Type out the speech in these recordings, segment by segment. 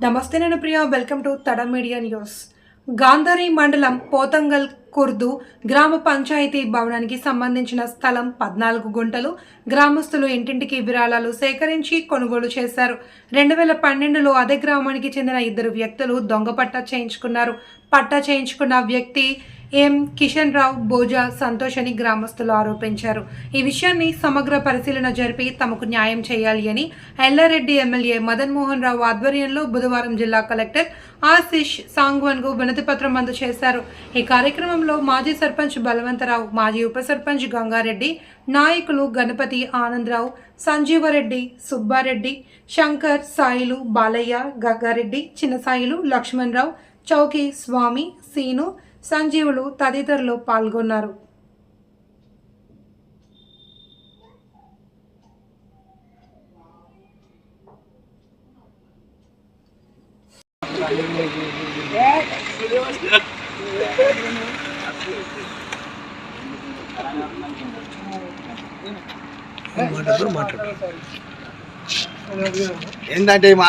నమస్తే నేను Priya. Welcome to Tada media news Gandhari మండలం పోతంగల్ కుర్దు గ్రామ పంచాయతీ భవనానికి సంబంధించిన స్థలం పద్నాలుగు గుంటలు. గ్రామస్తులు ఇంటింటికి విరాళాలు సేకరించి కొనుగోలు చేశారు. రెండు వేల పన్నెండులో అదే గ్రామానికి చెందిన ఇద్దరు వ్యక్తులు దొంగ పట్టా చేయించుకున్నారు. పట్టా చేయించుకున్న వ్యక్తి ఎం కిషన్ రావు బోజా సంతోష్ అని గ్రామస్తులు ఆరోపించారు. ఈ విషయాన్ని సమగ్ర పరిశీలన జరిపి తమకు న్యాయం చేయాలి అని ఎల్లారెడ్డి ఎమ్మెల్యే మదన్ మోహన్ రావు ఆధ్వర్యంలో బుధవారం జిల్లా కలెక్టర్ ఆశిష్ సాంగ్వన్కు వినతి పత్రం అందజేశారు. ఈ కార్యక్రమంలో మాజీ సర్పంచ్ బలవంతరావు మాజీ ఉప సర్పంచ్ గంగారెడ్డి నాయకులు గణపతి ఆనందరావు సంజీవరెడ్డి సుబ్బారెడ్డి శంకర్ సాయిలు బాలయ్య గంగారెడ్డి చిన్నసాయిలు లక్ష్మణ్ రావు చౌకి స్వామి సీను సంజీవులు తదితరులు పాల్గొన్నారు. ఏంటంటే మా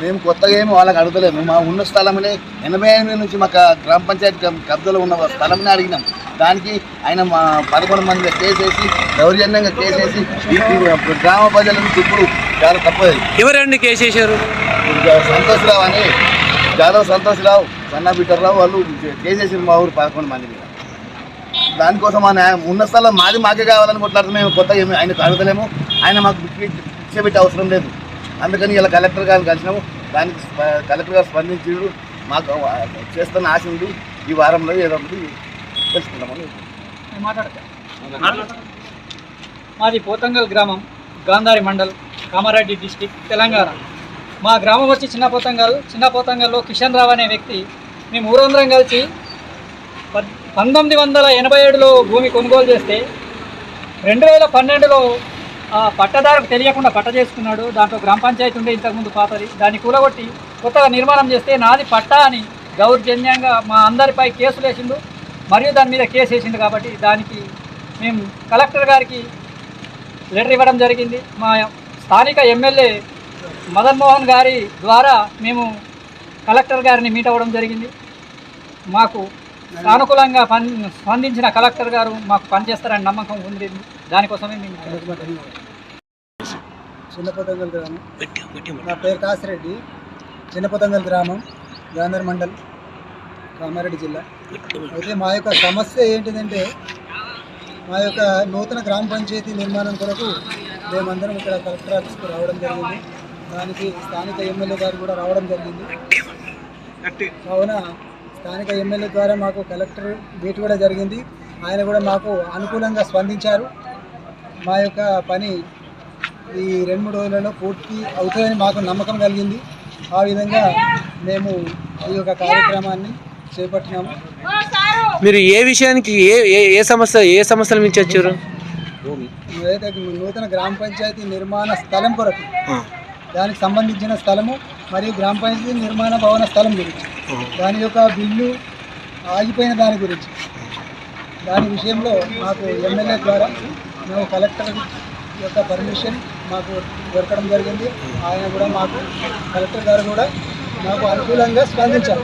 మేము కొత్తగా ఏమి వాళ్ళకి అడగలేము మా ఉన్న స్థలంలో ఎనభై ఎనిమిది నుంచి మాకు గ్రామ పంచాయతీ కబ్- కబ్జాలో ఉన్న స్థలంని అడిగినాం. దానికి ఆయన మా పదకొండు మంది కేసేసి దౌర్జన్యంగా కేసేసి గ్రామ ప్రజల నుంచి ఇప్పుడు చాలా తప్పదు. ఎవరండి కేసేశారు? సంతోష్రావు అని. జాదవ్ సంతోష్రావు సన్నా బిట్టర్రావు వాళ్ళు కేసేసి మా ఊరు పదకొండు మంది మీద. దానికోసం మా న్యాయం ఉన్న స్థలం మాది మాకే కావాలని కొట్లాడుతున్నాం మేము కొత్తగా ఏమి ఆయనకు అడగలేము. ఆయన మాకు ఇచ్చేపెట్టే అవసరం లేదు. అందుకని ఇలా కలెక్టర్ గారు కలిసినాము. దానికి కలెక్టర్ గారు స్పందించి మాకు చేస్తున్న ఆశ ఉంది. ఈ వారంలో ఏదో ఒకటి తెలుసుకుంటామని మాది పోతంగల్ గ్రామం గాంధారి మండల్ కామారెడ్డి డిస్టిక్ తెలంగాణ. మా గ్రామం వచ్చి చిన్న పోతంగల్ చిన్న పోతంగల్లో కిషన్ రావు అనే వ్యక్తి. మేము ఊరందరం కలిసి పద్ పంతొమ్మిది వందల ఎనభై ఏడులో భూమి కొనుగోలు చేస్తే రెండు వేల పన్నెండులో పట్టదారుకు తెలియకుండా పట్ట చేసుకున్నాడు. దాంట్లో గ్రామ పంచాయతీ ఉండే ఇంతకుముందు పాతది. దాన్ని కూలగొట్టి కొత్తగా నిర్మాణం చేస్తే నాది పట్టా అని దౌర్జన్యంగా మా అందరిపై కేసులు వేసిండు. మరియు దాని మీద కేసు వేసిండు కాబట్టి దానికి మేము కలెక్టర్ గారికి లెటర్ ఇవ్వడం జరిగింది. మా స్థానిక ఎమ్మెల్యే మదన్ మోహన్ గారి ద్వారా మేము కలెక్టర్ గారిని మీట్ అవ్వడం జరిగింది. మాకు సానుకూలంగా పని స్పందించిన కలెక్టర్ గారు మాకు పనిచేస్తారని నమ్మకం ఉంది. దానికోసమే మేము చిన్నపతంగల్ గ్రామం. నా పేరు కాసిరెడ్డి. చిన్నపతంగల్ గ్రామం గాంధర్ మండల్ కామారెడ్డి జిల్లా. అయితే మా యొక్క సమస్య ఏంటిదంటే మా యొక్క నూతన గ్రామ పంచాయతీ నిర్మాణం కొరకు మేమందరం ఇక్కడ కలెక్టర్ ఆఫీస్కి రావడం జరిగింది. దానికి స్థానిక ఎమ్మెల్యే గారు కూడా రావడం జరిగింది. కావున స్థానిక ఎమ్మెల్యే ద్వారా మాకు కలెక్టర్ మీట్ కూడా జరిగింది. ఆయన కూడా మాకు అనుకూలంగా స్పందించారు. మా యొక్క పని ఈ రెండు మూడు రోజులలో పూర్తి అవుతుందని మాకు నమ్మకం కలిగింది. ఆ విధంగా మేము ఈ యొక్క కార్యక్రమాన్ని చేపట్టినాము. మీరు ఏ విషయానికి ఏ ఏ- ఏ సమస్య ఏ సమస్యల నుంచి వచ్చారు? ఏదైతే నూతన గ్రామ పంచాయతీ నిర్మాణ స్థలం కొరకు దానికి సంబంధించిన స్థలము మరియు గ్రామ పంచాయతీ నిర్మాణ భవన స్థలం గురించి దాని యొక్క బిల్లు ఆగిపోయిన దాని గురించి. దాని విషయంలో మాకు ఎమ్మెల్యే ద్వారా మేము కలెక్టర్ యొక్క పర్మిషన్ మాకు దొరకడం జరిగింది. ఆయన కూడా మాకు కలెక్టర్ గారు కూడా మాకు అనుకూలంగా స్పందించారు.